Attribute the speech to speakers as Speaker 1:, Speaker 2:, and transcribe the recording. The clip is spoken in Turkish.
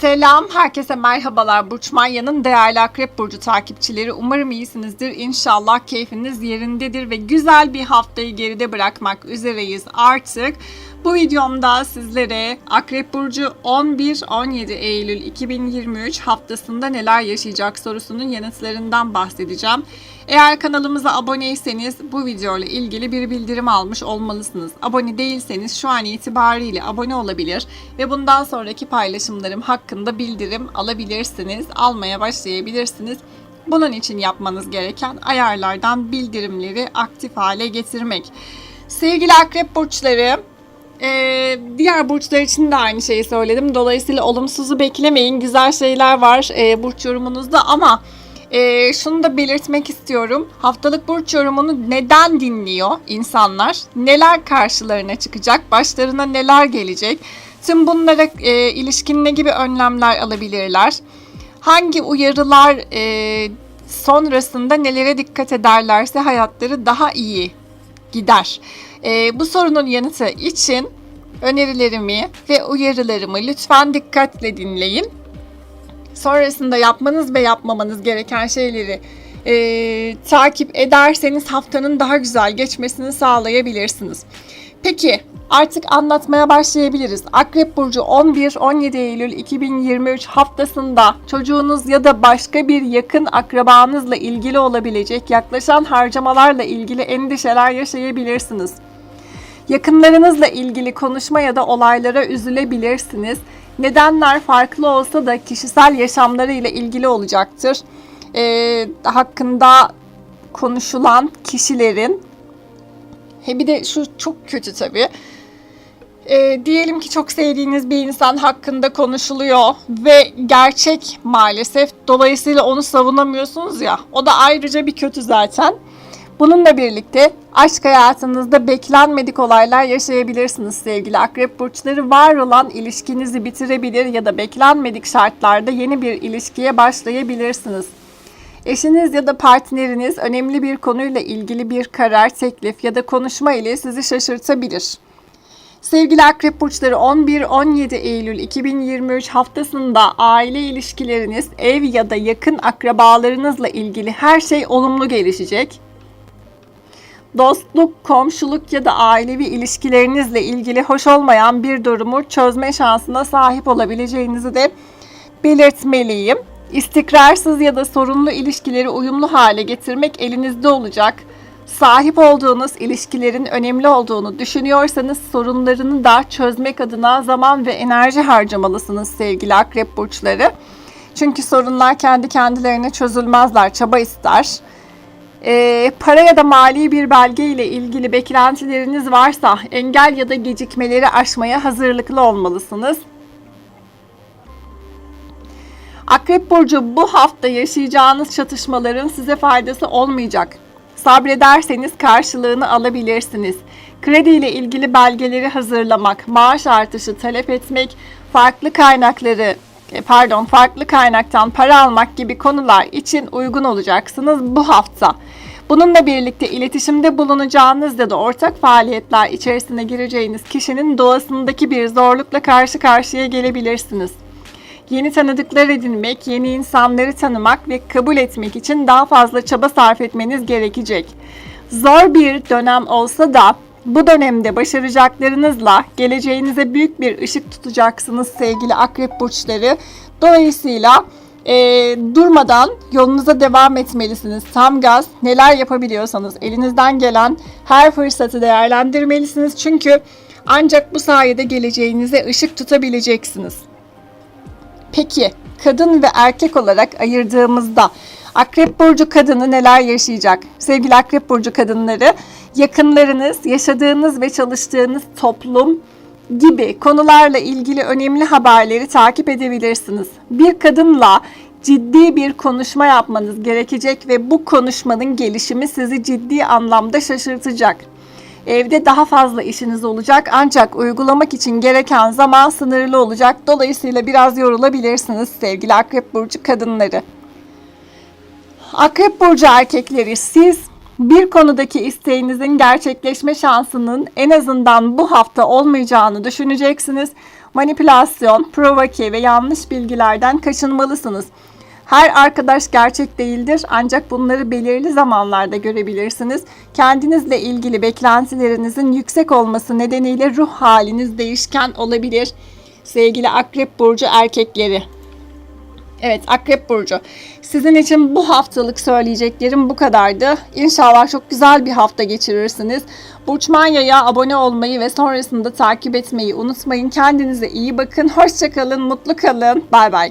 Speaker 1: Selam, herkese merhabalar. Burç Manya'nın değerli Akrep Burcu takipçileri. Umarım iyisinizdir. İnşallah keyfiniz yerindedir ve güzel bir haftayı geride bırakmak üzereyiz artık. Bu videomda sizlere Akrep Burcu 11-17 Eylül 2023 haftasında neler yaşayacak sorusunun yanıtlarından bahsedeceğim. Eğer kanalımıza aboneyseniz bu video ile ilgili bir bildirim almış olmalısınız. Abone değilseniz şu an itibariyle abone olabilir ve bundan sonraki paylaşımlarım hakkında bildirim alabilirsiniz. Almaya başlayabilirsiniz. Bunun için yapmanız gereken ayarlardan bildirimleri aktif hale getirmek. Sevgili akrep burçları, ee, diğer burçlar için de aynı şeyi söyledim. Dolayısıyla olumsuzu beklemeyin. Güzel şeyler var e, burç yorumunuzda ama e, şunu da belirtmek istiyorum. Haftalık burç yorumunu neden dinliyor insanlar? Neler karşılarına çıkacak? Başlarına neler gelecek? Tüm bunlara e, ilişkin ne gibi önlemler alabilirler? Hangi uyarılar e, sonrasında nelere dikkat ederlerse hayatları daha iyi gider. E, bu sorunun yanıtı için önerilerimi ve uyarılarımı lütfen dikkatle dinleyin. Sonrasında yapmanız ve yapmamanız gereken şeyleri e, takip ederseniz haftanın daha güzel geçmesini sağlayabilirsiniz. Peki artık anlatmaya başlayabiliriz. Akrep Burcu 11-17 Eylül 2023 haftasında çocuğunuz ya da başka bir yakın akrabanızla ilgili olabilecek yaklaşan harcamalarla ilgili endişeler yaşayabilirsiniz. Yakınlarınızla ilgili konuşma ya da olaylara üzülebilirsiniz. Nedenler farklı olsa da kişisel yaşamlarıyla ilgili olacaktır. Ee, hakkında konuşulan kişilerin He bir de şu çok kötü tabii. Ee, diyelim ki çok sevdiğiniz bir insan hakkında konuşuluyor ve gerçek maalesef. Dolayısıyla onu savunamıyorsunuz ya. O da ayrıca bir kötü zaten. Bununla birlikte aşk hayatınızda beklenmedik olaylar yaşayabilirsiniz sevgili akrep burçları. Var olan ilişkinizi bitirebilir ya da beklenmedik şartlarda yeni bir ilişkiye başlayabilirsiniz. Eşiniz ya da partneriniz önemli bir konuyla ilgili bir karar, teklif ya da konuşma ile sizi şaşırtabilir. Sevgili akrep burçları 11-17 Eylül 2023 haftasında aile ilişkileriniz, ev ya da yakın akrabalarınızla ilgili her şey olumlu gelişecek. Dostluk, komşuluk ya da ailevi ilişkilerinizle ilgili hoş olmayan bir durumu çözme şansına sahip olabileceğinizi de belirtmeliyim. İstikrarsız ya da sorunlu ilişkileri uyumlu hale getirmek elinizde olacak. Sahip olduğunuz ilişkilerin önemli olduğunu düşünüyorsanız sorunlarını da çözmek adına zaman ve enerji harcamalısınız sevgili akrep burçları. Çünkü sorunlar kendi kendilerine çözülmezler, çaba ister. Ee, para ya da mali bir belge ile ilgili beklentileriniz varsa engel ya da gecikmeleri aşmaya hazırlıklı olmalısınız. Akrep Burcu bu hafta yaşayacağınız çatışmaların size faydası olmayacak. Sabrederseniz karşılığını alabilirsiniz. Kredi ile ilgili belgeleri hazırlamak, maaş artışı talep etmek, farklı kaynakları e, pardon farklı kaynaktan para almak gibi konular için uygun olacaksınız bu hafta. Bununla birlikte iletişimde bulunacağınız ya da ortak faaliyetler içerisine gireceğiniz kişinin doğasındaki bir zorlukla karşı karşıya gelebilirsiniz. Yeni tanıdıklar edinmek, yeni insanları tanımak ve kabul etmek için daha fazla çaba sarf etmeniz gerekecek. Zor bir dönem olsa da bu dönemde başaracaklarınızla geleceğinize büyük bir ışık tutacaksınız sevgili akrep burçları. Dolayısıyla e, durmadan yolunuza devam etmelisiniz. Tam gaz neler yapabiliyorsanız elinizden gelen her fırsatı değerlendirmelisiniz. Çünkü ancak bu sayede geleceğinize ışık tutabileceksiniz. Peki kadın ve erkek olarak ayırdığımızda Akrep burcu kadını neler yaşayacak? Sevgili Akrep burcu kadınları, yakınlarınız, yaşadığınız ve çalıştığınız toplum gibi konularla ilgili önemli haberleri takip edebilirsiniz. Bir kadınla ciddi bir konuşma yapmanız gerekecek ve bu konuşmanın gelişimi sizi ciddi anlamda şaşırtacak. Evde daha fazla işiniz olacak ancak uygulamak için gereken zaman sınırlı olacak. Dolayısıyla biraz yorulabilirsiniz sevgili Akrep burcu kadınları. Akrep burcu erkekleri siz bir konudaki isteğinizin gerçekleşme şansının en azından bu hafta olmayacağını düşüneceksiniz. Manipülasyon, provoke ve yanlış bilgilerden kaçınmalısınız. Her arkadaş gerçek değildir ancak bunları belirli zamanlarda görebilirsiniz. Kendinizle ilgili beklentilerinizin yüksek olması nedeniyle ruh haliniz değişken olabilir. Sevgili Akrep Burcu erkekleri. Evet Akrep Burcu. Sizin için bu haftalık söyleyeceklerim bu kadardı. İnşallah çok güzel bir hafta geçirirsiniz. Burç Manya'ya abone olmayı ve sonrasında takip etmeyi unutmayın. Kendinize iyi bakın. Hoşçakalın, mutlu kalın. Bay bay.